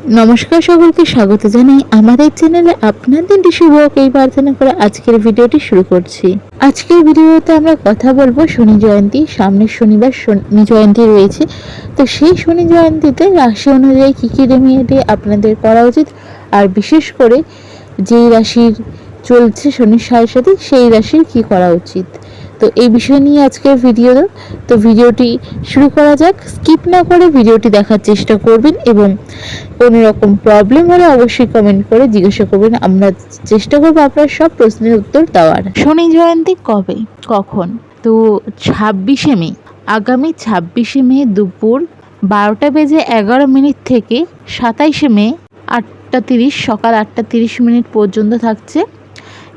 নমস্কার সকলকে, স্বাগত জানাই আমাদের চ্যানেলে। আপনাদের শুভ এই প্রার্থনা করে আজকের ভিডিওটি শুরু করছি। আজকের ভিডিওতে আমরা কথা বলব শনি জয়ন্তী। সামনের শনিবার শনি জয়ন্তী রয়েছে। তো সেই শনি জয়ন্তীতে রাশি অনুযায়ী কী কী রেমিডি আপনাদের করা উচিত? আর বিশেষ করে যেই রাশির চলছে শনির সাড়ে সাথে সেই রাশির কি করা উচিত? তো এই বিষয় নিয়ে আজকের ভিডিও তো। ভিডিওটি শুরু করা যাক। স্কিপ না করে ভিডিওটি দেখার চেষ্টা করবেন এবং কোনো রকম প্রবলেম হলে অবশ্যই কমেন্ট করে জিজ্ঞাসা করবেন। আমরা চেষ্টা করব আপনার সব প্রশ্নের উত্তর দেওয়ার। শনি জয়ন্তী কবে? কখন? তো ছাব্বিশে মে। আগামী ছাব্বিশে মে দুপুর বারোটা বেজে এগারো মিনিট থেকে সাতাইশে মে আটটা তিরিশ, সকাল আটটা তিরিশ মিনিট পর্যন্ত থাকছে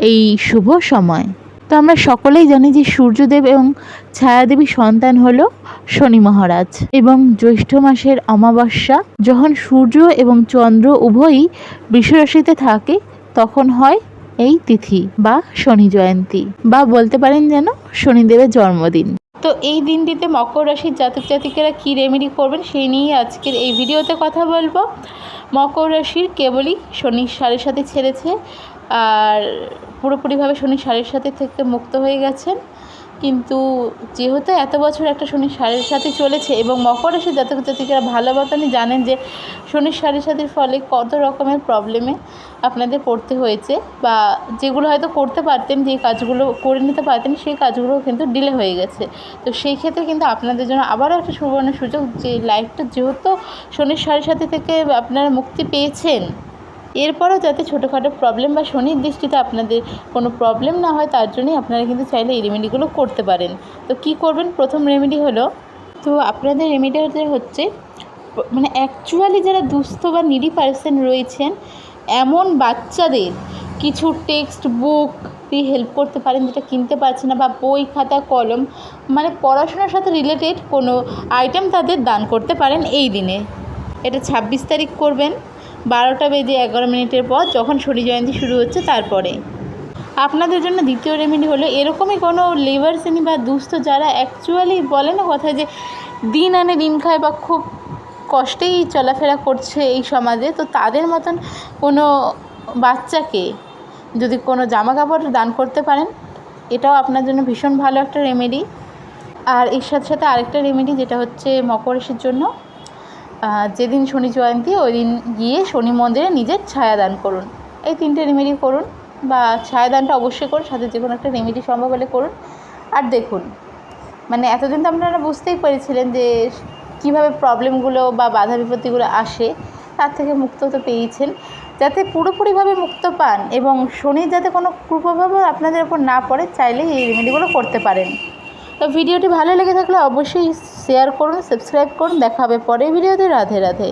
এই শুভ সময়। তো আমরা সকলেই জানি যে সূর্যদেব এবং ছায়াদেবী সন্তান হলো শনি মহারাজ এবং জ্যৈষ্ঠ মাসের অমাবস্যা। যখন সূর্য এবং চন্দ্র উভয়ই বৃষরাশিতে থাকে, তখন হয় এই তিথি বা শনি জয়ন্তী বা বলতে পারেন যেন শনিদেবের জন্মদিন। তো এই দিনটিতে মকর রাশির জাতক জাতিকেরা কী রেমেডি করবেন সেই নিয়ে আজকের এই ভিডিওতে কথা বলব। মকর রাশির কেবলই শনির সাড়ে সাথে ছেড়েছে আর পুরোপুরিভাবে শনি সাড়ের সাথে থেকে মুক্ত হয়ে গেছেন। কিন্তু যেহেতু এত বছর একটা শনি সাড়ের সাথে চলেছে এবং মকর রাশির জাতক জাতিকারা ভালো মতনই জানেন যে শনির সাড়ের সাথের ফলে কত রকমের প্রবলেমে আপনাদের পড়তে হয়েছে বা যেগুলো হয়তো করতে পারতেন, যে কাজগুলো করে নিতে পারতেন, সেই কাজগুলো কিন্তু ডিলে হয়ে গেছে। তো সেই ক্ষেত্রে কিন্তু আপনাদের জন্য আবারও একটা সুবর্ণ সুযোগ যে লাইফটা যেহেতু শনির সাড়ে সাথে থেকে আপনারা মুক্তি পেয়েছেন এরপরও যাতে ছোটোখাটো প্রবলেম বা শনির দৃষ্টিতে আপনাদের কোনো প্রবলেম না হয়, তার জন্যই আপনারা কিন্তু চাইলে এই রেমেডিগুলো করতে পারেন। তো কি করবেন? প্রথম রেমেডি হলো, তো আপনাদের রেমেডি হচ্ছে মানে অ্যাকচুয়ালি যারা দুস্থ বা নিডি পার্সন রয়েছেন, এমন বাচ্চাদের কিছু টেক্সট বুক দিয়ে হেল্প করতে পারেন যেটা কিনতে পারছে না বা বই, খাতা, কলম মানে পড়াশোনার সাথে রিলেটেড কোনো আইটেম তাদের দান করতে পারেন এই দিনে। এটা ছাব্বিশ তারিখ করবেন। বারোটা বেজে এগারো মিনিটের পর যখন শনি জয়ন্তী শুরু হচ্ছে তারপরে। আপনাদের জন্য দ্বিতীয় রেমেডি হলো এরকমই কোনো লেবার শ্রেণি বা দুস্থ যারা অ্যাকচুয়ালি বলে না কথা যে দিন আনে দিন খায় বা খুব কষ্টেই চলাফেরা করছে এই সমাজে, তো তাদের মতন কোনো বাচ্চাকে যদি কোনো জামা কাপড় দান করতে পারেন, এটাও আপনার জন্য ভীষণ ভালো একটা রেমেডি আর এর সাথে সাথে আরেকটা রেমেডি যেটা হচ্ছে মকর রাশির জন্য যেদিন শনি জয়ন্তী ওই দিন গিয়ে শনি মন্দিরে নিজের ছায়া দান করুন। এই তিনটে রেমেডি করুন বা ছায়া দানটা অবশ্যই করুন, সাথে যে কোনো একটা রেমেডি সম্ভব হলে করুন। আর দেখুন মানে এতদিন তো আপনারা বুঝতেই পেরেছিলেন যে কীভাবে প্রবলেমগুলো বা বাধা বিপত্তিগুলো আসে, তার থেকে মুক্ত তো পেয়েছেন। যাতে পুরোপুরিভাবে মুক্ত পান এবং শনির যাতে কোনো কুপ্রভাব আপনাদের ওপর না পড়ে চাইলে এই রেমেডিগুলো করতে পারেন। তো ভিডিওটি ভালো লেগে থাকলে অবশ্যই শেয়ার করুন সাবস্ক্রাইব করুন। দেখা হবে পরের ভিডিওতে। রাধে রাধে।